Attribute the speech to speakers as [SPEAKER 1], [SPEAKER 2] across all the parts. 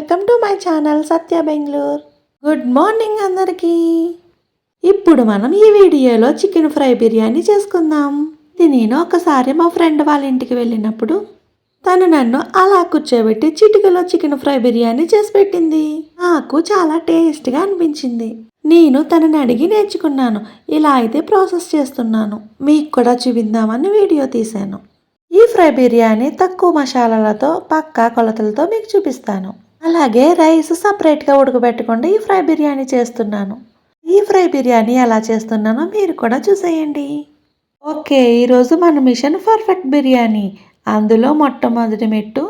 [SPEAKER 1] Welcome to my channel Satya Bengaluru. Good morning అందరికీ. ఇప్పుడు మనం ఈ వీడియోలో చికెన్ ఫ్రై బిర్యానీ చేసుకుందాం. ఇది నేను ఒకసారి మా ఫ్రెండ్ వాళ్ళ ఇంటికి వెళ్ళినప్పుడు తను నన్ను అలా కూర్చోబెట్టి చిటికలో చికెన్ ఫ్రై బిర్యానీ చేసి పెట్టింది. నాకు చాలా టేస్ట్గా అనిపించింది. నేను తనని అడిగి నేర్చుకున్నాను. ఇలా అయితే ప్రాసెస్ చేస్తున్నాను. మీకు కూడా చూపిద్దామని వీడియో తీశాను. ఈ ఫ్రై బిర్యానీ తక్కువ మసాలాలతో పక్కా కొలతలతో మీకు చూపిస్తాను. అలాగే రైస్ సపరేట్గా ఉడకబెట్టకుండా. ఈ ఫ్రై బిర్యానీ చేస్తున్నాను. ఈ ఫ్రై బిర్యానీ ఎలా చేస్తున్నానో మీరు కూడా చూసేయండి. ఓకే ఈరోజు మన మిషన్ పర్ఫెక్ట్ బిర్యానీ. అందులో మొట్టమొదటి మెట్టు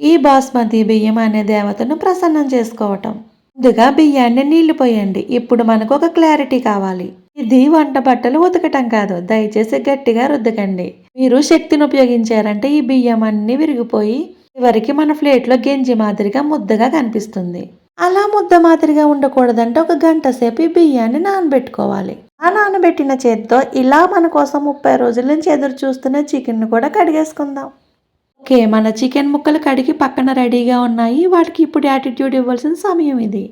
[SPEAKER 1] ఈ బాస్మతి బియ్యం అనే దేవతను ప్రసన్నం చేసుకోవటం. ముందుగా బియ్యాన్ని నీళ్ళు పోయండి. ఇప్పుడు మనకు ఒక క్లారిటీ కావాలి. ఇది వంట బట్టలు ఉతకటం కాదు. దయచేసి గట్టిగా రుద్దకండి. మీరు శక్తిని ఉపయోగించారంటే ఈ బియ్యం అన్ని విరిగిపోయి చివరికి మన ప్లేట్లో గెంజి మాదిరిగా ముద్దగా కనిపిస్తుంది. అలా ముద్ద మాదిరిగా ఉండకూడదంటే ఒక గంట సేపు ఈ బియ్యాన్ని నానబెట్టుకోవాలి. ఆ నానబెట్టిన చేతితో ఇలా మన కోసం ముప్పై రోజుల నుంచి ఎదురు చూస్తున్న చికెన్ కూడా కడిగేసుకుందాం. ఓకే మన చికెన్ ముక్కలు కడిగి పక్కన రెడీగా ఉన్నాయి. వాటికి ఇప్పుడు యాటిట్యూడ్ ఇవ్వాల్సిన సమయం ఇది.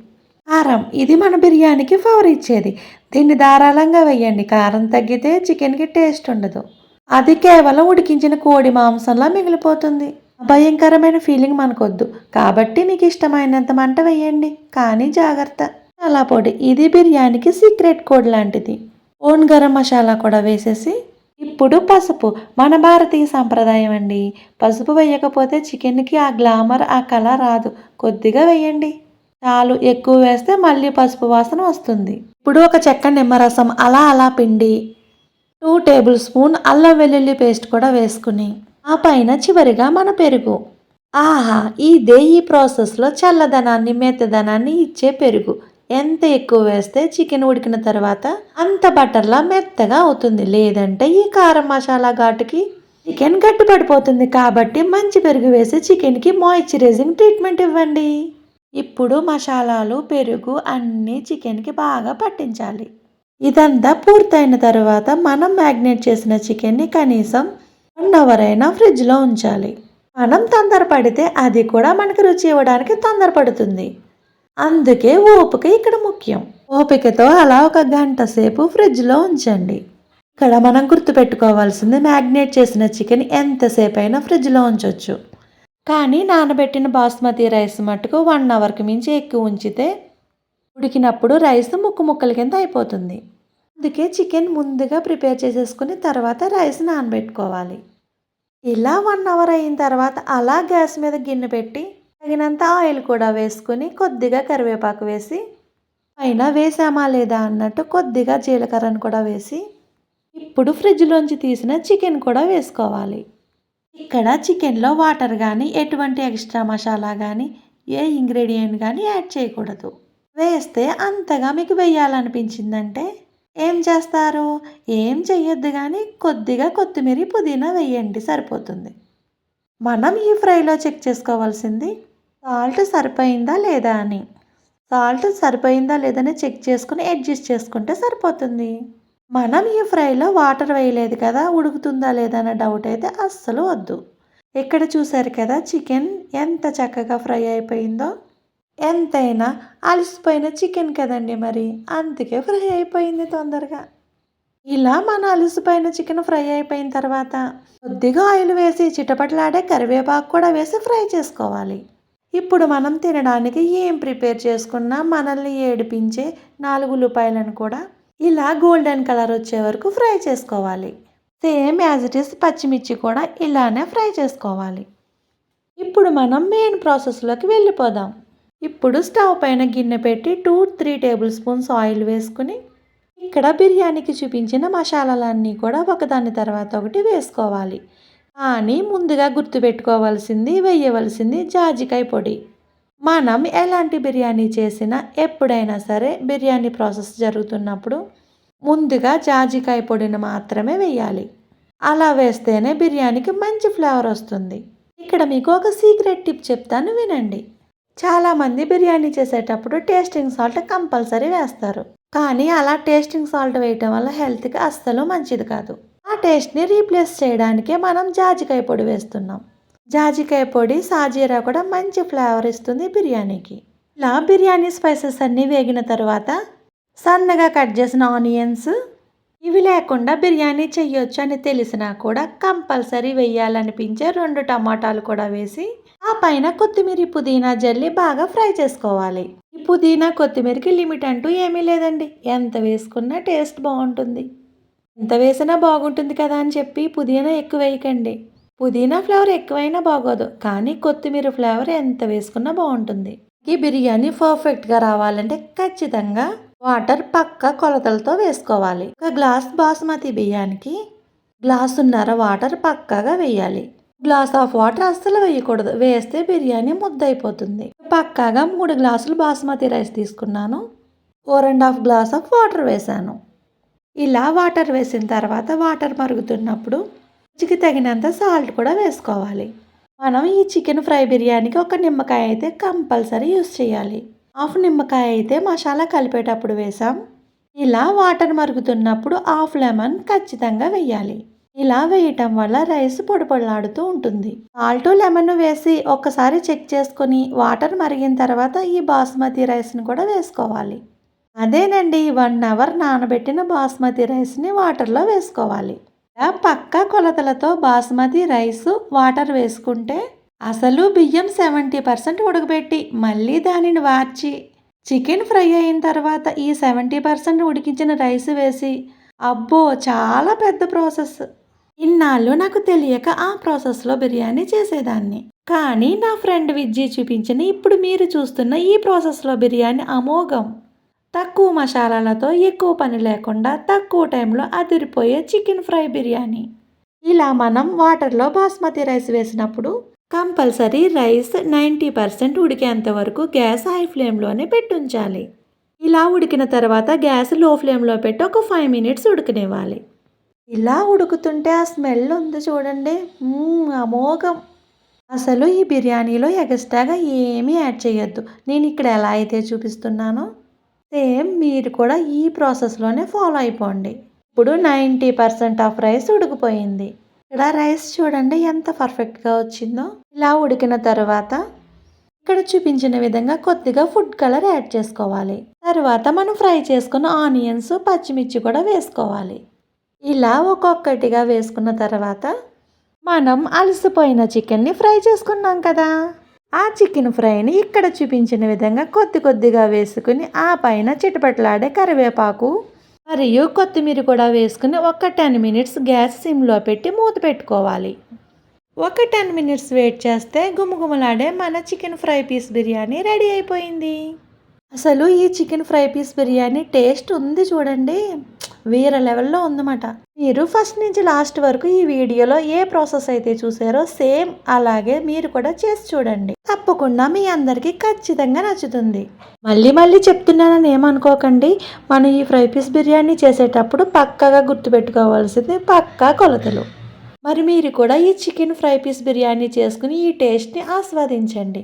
[SPEAKER 1] కారం ఇది మన బిర్యానీకి ఫవర్ ఇచ్చేది. దీన్ని ధారాళంగా వేయండి. కారం తగ్గితే చికెన్కి టేస్ట్ ఉండదు. అది కేవలం ఉడికించిన కోడి మాంసంలా మిగిలిపోతుంది. భయంకరమైన ఫీలింగ్ మనకొద్దు. కాబట్టి మీకు ఇష్టమైనంత మంట వేయండి. కానీ జాగ్రత్త. మసాలా పొడి. ఇది బిర్యానీకి సీక్రెట్ కోడ్ లాంటిది. ఓన్ గరం మసాలా కూడా వేసేసి ఇప్పుడు పసుపు. మన భారతీయ సంప్రదాయం అండి. పసుపు వేయకపోతే చికెన్కి ఆ గ్లామర్ ఆ కళ రాదు. కొద్దిగా వేయండి. చాలు. ఎక్కువ వేస్తే మళ్ళీ పసుపు వాసన వస్తుంది. ఇప్పుడు ఒక చెక్క నిమ్మరసం. అలా అలా పిండి. టూ టేబుల్ స్పూన్ అల్లం వెల్లుల్లి పేస్ట్ కూడా వేసుకుని. ఆ పైన చివరిగా మన పెరుగు. ఆహా ఇదే ఈ ప్రాసెస్లో చల్లదనాన్ని మెత్తదనాన్ని ఇచ్చే పెరుగు. ఎంత ఎక్కువ వేస్తే చికెన్ ఉడికిన తర్వాత అంత బటర్లా మెత్తగా అవుతుంది. లేదంటే ఈ కారం మసాలా ఘాటుకి చికెన్ గట్టిపడిపోతుంది కాబట్టి మంచి పెరుగు వేసి చికెన్కి మాయిశ్చరైజింగ్ ట్రీట్మెంట్ ఇవ్వండి. ఇప్పుడు మసాలాలు పెరుగు అన్నీ చికెన్కి బాగా పట్టించాలి. ఇదంతా పూర్తయిన తర్వాత మనం మ్యాగ్నేట్ చేసిన చికెన్ని కనీసం వన్ అవర్ అయినా ఫ్రిడ్జ్లో ఉంచాలి. మనం తొందరపడితే అది కూడా మనకి రుచి ఇవ్వడానికి తొందరపడుతుంది. అందుకే ఓపిక ఇక్కడ ముఖ్యం. ఓపికతో అలా ఒక గంట సేపు ఫ్రిడ్జ్లో ఉంచండి. ఇక్కడ మనం గుర్తుపెట్టుకోవాల్సింది మ్యాగ్నేట్ చేసిన చికెన్ ఎంతసేపు అయినా ఫ్రిడ్జ్లో ఉంచవచ్చు కానీ నానబెట్టిన బాస్మతి రైస్ మట్టుకు వన్ అవర్కి మించి ఎక్కువ ఉంచితే ఉడికినప్పుడు రైస్ ముక్కు ముక్కల కింద అయిపోతుంది. అందుకే చికెన్ ముందుగా ప్రిపేర్ చేసేసుకుని తర్వాత రైస్ నానబెట్టుకోవాలి. ఇలా వన్ అవర్ అయిన తర్వాత అలా గ్యాస్ మీద గిన్నె పెట్టి తగినంత ఆయిల్ కూడా వేసుకుని కొద్దిగా కరివేపాకు వేసి పైన వేసామా లేదా? అన్నట్టు కొద్దిగా జీలకర్రను కూడా వేసి ఇప్పుడు ఫ్రిడ్జ్లోంచి తీసిన చికెన్ కూడా వేసుకోవాలి. ఇక్కడ చికెన్లో వాటర్ కానీ ఎటువంటి ఎక్స్ట్రా మసాలా కానీ ఏ ఇంగ్రీడియంట్ కానీ యాడ్ చేయకూడదు. వేస్తే అంతగా మీకు వేయాలనిపించిందంటే ఏం చేస్తారు? ఏం చెయ్యొద్దు కానీ కొద్దిగా కొత్తిమీర పుదీనా వేయండి సరిపోతుంది. మనం ఈ ఫ్రైలో చెక్ చేసుకోవాల్సింది సాల్ట్ సరిపోయిందా లేదా అని. సాల్ట్ సరిపోయిందా లేదని చెక్ చేసుకుని అడ్జస్ట్ చేసుకుంటే సరిపోతుంది. మనం ఈ ఫ్రైలో వాటర్ వేయలేదు కదా ఉడుకుతుందా లేదా అనే డౌట్ అయితే అస్సలు వద్దు. ఇక్కడ చూశారు కదా చికెన్ ఎంత చక్కగా ఫ్రై అయిపోయిందో. ఎంతైనా అలసిపోయిన చికెన్ కదండి మరి. అందుకే ఫ్రై అయిపోయింది తొందరగా. ఇలా మన అలసిపోయిన చికెన్ ఫ్రై అయిపోయిన తర్వాత కొద్దిగా ఆయిల్ వేసి చిటపట్లాడే కరివేపాకు కూడా వేసి ఫ్రై చేసుకోవాలి. ఇప్పుడు మనం తినడానికి ఏం ప్రిపేర్ చేసుకున్నా మనల్ని ఏడిపించే నాలుగు ఉల్లిపాయలను కూడా ఇలా గోల్డెన్ కలర్ వచ్చే వరకు ఫ్రై చేసుకోవాలి. సేమ్ యాజ్ ఇట్ ఈస్ పచ్చిమిర్చి కూడా ఇలానే ఫ్రై చేసుకోవాలి. ఇప్పుడు మనం మెయిన్ ప్రాసెస్లోకి వెళ్ళిపోదాం. ఇప్పుడు స్టవ్ పైన గిన్నె పెట్టి two three table spoons oil వేసుకుని ఇక్కడ బిర్యానీకి చూపించిన మసాలాలన్నీ కూడా ఒకదాని తర్వాత ఒకటి వేసుకోవాలి. కానీ ముందుగా గుర్తుపెట్టుకోవాల్సింది వేయవలసింది జాజికాయ పొడి. మనం ఎలాంటి బిర్యానీ చేసినా ఎప్పుడైనా సరే బిర్యానీ ప్రాసెస్ జరుగుతున్నప్పుడు ముందుగా జాజికాయ పొడిని మాత్రమే వేయాలి. అలా వేస్తేనే బిర్యానీకి మంచి ఫ్లేవర్ వస్తుంది. ఇక్కడ మీకు ఒక సీక్రెట్ టిప్ చెప్తాను వినండి. చాలామంది బిర్యానీ చేసేటప్పుడు టేస్టింగ్ సాల్ట్ కంపల్సరీ వేస్తారు. కానీ అలా టేస్టింగ్ సాల్ట్ వేయటం వల్ల హెల్త్కి అస్సలు మంచిది కాదు. ఆ టేస్ట్ని రీప్లేస్ చేయడానికే మనం జాజికాయ పొడి వేస్తున్నాం. జాజికాయ పొడి సాజీరా కూడా మంచి ఫ్లేవర్ ఇస్తుంది బిర్యానీకి. ఇలా బిర్యానీ స్పైసెస్ అన్నీ వేగిన తర్వాత సన్నగా కట్ చేసిన ఆనియన్స్ ఇవి లేకుండా బిర్యానీ చెయ్యొచ్చు అని తెలిసినా కూడా కంపల్సరీ వేయాలనిపించే రెండు టమాటాలు కూడా వేసి ఆ పైన కొత్తిమీర పుదీనా జల్లి బాగా ఫ్రై చేసుకోవాలి. ఈ పుదీనా కొత్తిమీరకి లిమిట్ అంటూ ఏమీ లేదండి. ఎంత వేసుకున్నా టేస్ట్ బాగుంటుంది. ఎంత వేసినా బాగుంటుంది కదా అని చెప్పి పుదీనా ఎక్కువ వేయకండి. పుదీనా ఫ్లేవర్ ఎక్కువైనా బాగోదు కానీ కొత్తిమీర ఫ్లేవర్ ఎంత వేసుకున్నా బాగుంటుంది. ఈ బిర్యానీ పర్ఫెక్ట్గా రావాలంటే ఖచ్చితంగా వాటర్ పక్క కొలతలతో వేసుకోవాలి. ఒక గ్లాస్ బాస్మతి బియ్యానికి గ్లాసున్నర వాటర్ పక్కగా వేయాలి. గ్లాస్ ఆఫ్ వాటర్ అస్సలు వేయకూడదు. వేస్తే బిర్యానీ ముద్దయిపోతుంది. పక్కాగా మూడు గ్లాసులు బాస్మతి రైస్ తీసుకున్నాను. Four and half glass of water వేసాను ఇలా వాటర్ వేసిన తర్వాత వాటర్ మరుగుతున్నప్పుడు రుచికి తగినంత సాల్ట్ కూడా వేసుకోవాలి. మనం ఈ చికెన్ ఫ్రై బిర్యానీకి ఒక నిమ్మకాయ అయితే కంపల్సరీ యూస్ చేయాలి. హాఫ్ నిమ్మకాయ అయితే మసాలా కలిపేటప్పుడు వేసాం ఇలా వాటర్ మరుగుతున్నప్పుడు హాఫ్ లెమన్ ఖచ్చితంగా వేయాలి. ఇలా వేయటం వల్ల రైస్ పొడిపొడలాడుతూ ఉంటుంది. సాల్ట్ లెమన్ వేసి ఒక్కసారి చెక్ చేసుకొని వాటర్ మరిగిన తర్వాత ఈ బాస్మతి రైస్ని కూడా వేసుకోవాలి. అదేనండి వన్ అవర్ నానబెట్టిన బాస్మతి రైస్ని వాటర్లో వేసుకోవాలి. పక్క కొలతలతో బాస్మతి రైస్ వాటర్ వేసుకుంటే అసలు బియ్యం సెవెంటీ పర్సెంట్ ఉడకబెట్టి మళ్ళీ దానిని వార్చి చికెన్ ఫ్రై అయిన తర్వాత ఈ సెవెంటీ పర్సెంట్ ఉడికించిన రైస్ వేసి అబ్బో చాలా పెద్ద ప్రాసెస్. ఇన్నాళ్ళు నాకు తెలియక ఆ ప్రాసెస్లో బిర్యానీ చేసేదాన్ని. కానీ నా ఫ్రెండ్ విజ్జి చూపించిన ఇప్పుడు మీరు చూస్తున్న ఈ ప్రాసెస్లో బిర్యానీ అమోఘం. తక్కువ మసాలాలతో ఎక్కువ పని లేకుండా తక్కువ టైంలో అదిరిపోయే చికెన్ ఫ్రై బిర్యానీ. ఇలా మనం వాటర్లో బాస్మతి రైస్ వేసినప్పుడు కంపల్సరీ రైస్ నైంటీ పర్సెంట్ ఉడికేంత వరకు గ్యాస్ హై ఫ్లేమ్లోనే పెట్టుంచాలి. ఇలా ఉడికిన తర్వాత గ్యాస్లో ఫ్లేమ్లో పెట్టి ఒక ఫైవ్ మినిట్స్ ఉడకనివ్వాలి. ఇలా ఉడుకుతుంటే ఆ స్మెల్ ఉంది చూడండి. అమోఘం. అసలు ఈ బిర్యానీలో ఎగస్ట్రాగా ఏమీ యాడ్ చేయొద్దు. నేను ఇక్కడ ఎలా అయితే చూపిస్తున్నానో సేమ్ మీరు కూడా ఈ ప్రాసెస్లోనే ఫాలో అయిపోండి. ఇప్పుడు నైంటీ పర్సెంట్ ఆఫ్ రైస్ ఉడికిపోయింది. ఇక్కడ రైస్ చూడండి ఎంత పర్ఫెక్ట్గా వచ్చిందో. ఇలా ఉడికిన తర్వాత ఇక్కడ చూపించిన విధంగా కొద్దిగా ఫుడ్ కలర్ యాడ్ చేసుకోవాలి. తర్వాత మనం ఫ్రై చేసుకున్న ఆనియన్స్ పచ్చిమిర్చి కూడా వేసుకోవాలి. ఇలా ఒక్కొక్కటిగా వేసుకున్న తర్వాత మనం అలసిపోయిన చికెన్ని ఫ్రై చేసుకున్నాం కదా. ఆ చికెన్ ఫ్రైని ఇక్కడ చూపించిన విధంగా కొద్ది కొద్దిగా వేసుకుని ఆ పైన చిటపట్లాడే కరివేపాకు మరియు కొత్తిమీర కూడా వేసుకుని ఒక టెన్ మినిట్స్ గ్యాస్ సిమ్లో పెట్టి మూత పెట్టుకోవాలి. ఒక టెన్ మినిట్స్ వెయిట్ చేస్తే గుమగుమలాడే మన chicken fry piece biryani ready అయిపోయింది. అసలు ఈ chicken fry piece biryani taste ఉంది చూడండి. వేరే లెవెల్లో ఉందన్నమాట. మీరు ఫస్ట్ నుంచి లాస్ట్ వరకు ఈ వీడియోలో ఏ ప్రాసెస్ అయితే చూసారో సేమ్ అలాగే మీరు కూడా చేసి చూడండి. తప్పకుండా మీ అందరికీ ఖచ్చితంగా నచ్చుతుంది. మళ్ళీ మళ్ళీ చెప్తున్నానని ఏమనుకోకండి. మనం ఈ ఫ్రై పీస్ బిర్యానీ చేసేటప్పుడు పక్కాగా గుర్తుపెట్టుకోవాల్సింది పక్కా కొలతలు. మరి మీరు కూడా ఈ చికెన్ ఫ్రై పీస్ బిర్యానీ చేసుకుని ఈ టేస్ట్ని ఆస్వాదించండి.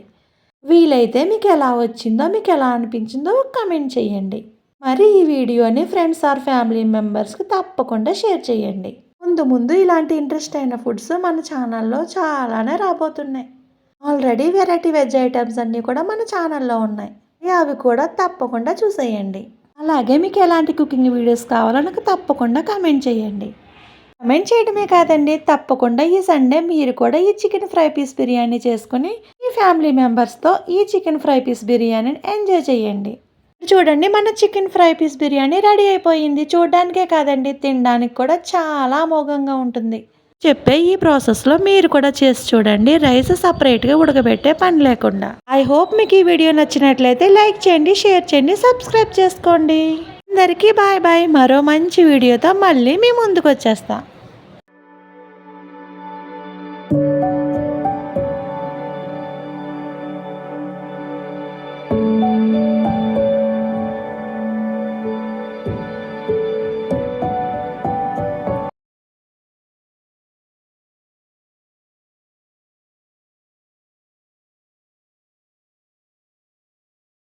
[SPEAKER 1] వీలైతే మీకు ఎలా వచ్చిందో మీకు ఎలా అనిపించిందో కమెంట్ చేయండి. మరి ఈ వీడియోని ఫ్రెండ్స్ ఆర్ ఫ్యామిలీ మెంబర్స్కి తప్పకుండా షేర్ చేయండి. ముందు ముందు ఇలాంటి ఇంట్రెస్ట్ అయిన ఫుడ్స్ మన ఛానల్లో చాలానే రాబోతున్నాయి. ఆల్రెడీ వెరైటీ వెజ్ ఐటమ్స్ అన్నీ కూడా మన ఛానల్లో ఉన్నాయి. అవి కూడా తప్పకుండా చూసేయండి. అలాగే మీకు ఎలాంటి కుకింగ్ వీడియోస్ కావాలో నాకు తప్పకుండా కమెంట్ చేయండి. కమెంట్ చేయడమే కాదండి తప్పకుండా ఈ సండే మీరు కూడా ఈ చికెన్ ఫ్రై పీస్ బిర్యానీ చేసుకుని ఈ ఫ్యామిలీ మెంబర్స్తో ఈ చికెన్ ఫ్రై పీస్ బిర్యానీని ఎంజాయ్ చేయండి. చూడండి మన chicken fry piece biryani ready అయిపోయింది. చూడడానికే కాదండి తినడానికి కూడా చాలా అమోఘంగా ఉంటుంది. చెప్పే ఈ ప్రాసెస్లో మీరు కూడా చేసి చూడండి రైస్ సపరేట్గా ఉడకబెట్టే పని లేకుండా. ఐ హోప్ మీకు ఈ వీడియో నచ్చినట్లయితే లైక్ చేయండి షేర్ చేయండి సబ్స్క్రైబ్ చేసుకోండి. అందరికీ బాయ్ బాయ్ మరో మంచి వీడియోతో మళ్ళీ మీ ముందుకు వచ్చేస్తా.